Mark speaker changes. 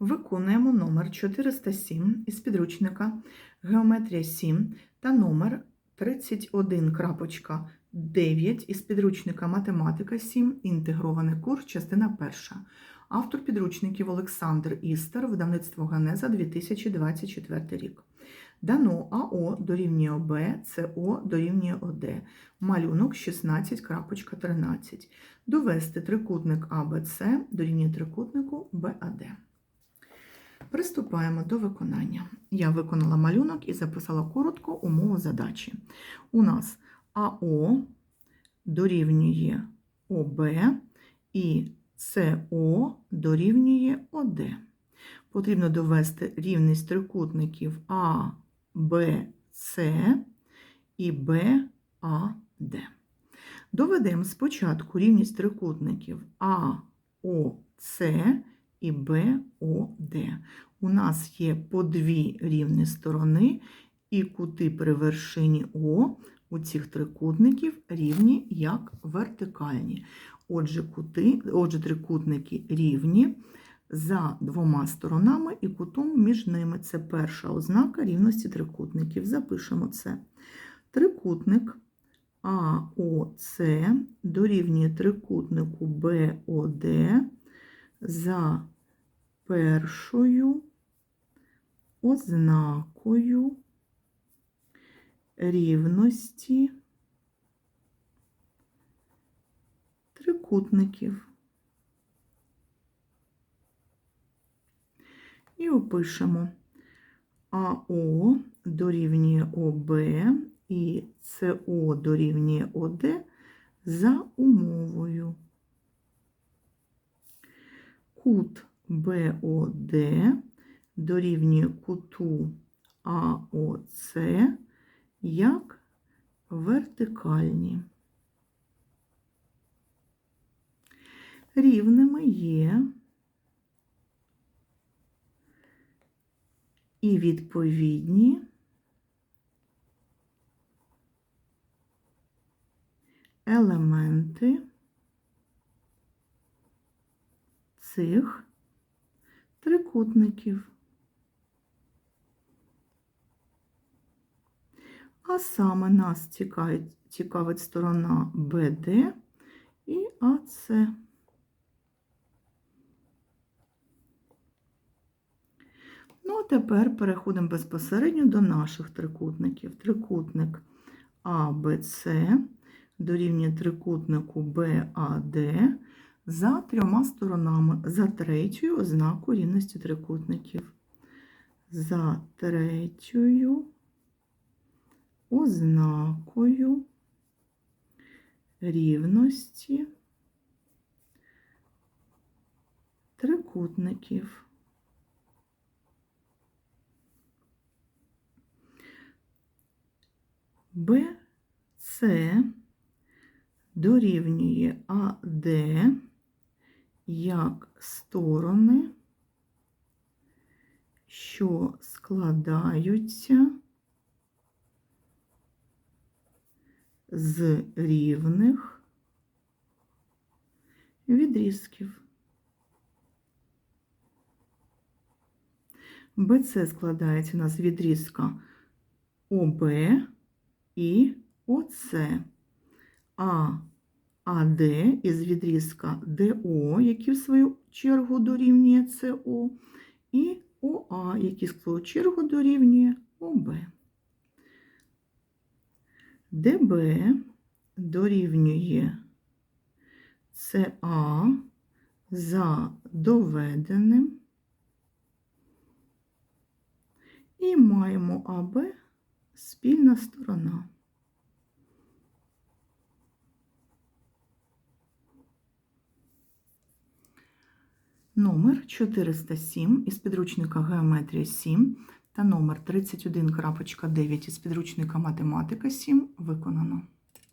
Speaker 1: Виконуємо номер 407 із підручника Геометрія 7 та номер 31.9 із підручника Математика 7. Інтегрований курс, частина перша. Автор підручників Олександр Істер, видавництво Ганеза 2024 рік. Дано АО дорівнює ОБ, СО дорівнює ОД. Малюнок 16.13. Довести трикутник АБЦ дорівнює трикутнику БАД. Приступаємо до виконання. Я виконала малюнок і записала коротко умову задачі. У нас АО дорівнює ОБ і СО дорівнює ОД. Потрібно довести рівність трикутників А, Б, С і Б, А, Д. Доведемо спочатку рівність трикутників А, О, С і Б, О, Д. У нас є по дві рівні сторони, і кути при вершині О у цих трикутників рівні як вертикальні. Отже, кути, отже, трикутники рівні за двома сторонами і кутом між ними. Це перша ознака рівності трикутників. Запишемо це. Трикутник АОЦ дорівнює трикутнику БОД за першою ознакою рівності трикутників. І опишемо АО дорівнює ОБ і СО дорівнює ОД за умовою. Кут БОД дорівнює куту АОЦ як вертикальні. Рівними є і відповідні елементи цих трикутників. А саме нас цікавить, цікавить сторона БД і АЦ. Ну, а тепер переходимо безпосередньо до наших трикутників. Трикутник АБЦ дорівнює трикутнику БАД за трьома сторонами, за третьою ознакою рівності трикутників. За третьою ознакою рівності трикутників. БЦ дорівнює АД як сторони, що складаються з рівних відрізків. БЦ складається у нас з відрізка ОБ і ОЦ, а АД із відрізка ДО, який в свою чергу дорівнює СО, і ОА, який в свою чергу дорівнює ОБ. ДБ дорівнює СА за доведеним. І маємо АБ спільна сторона. Номер 407 із підручника Геометрія 7 та номер 31.9 із підручника Математика 7 виконано.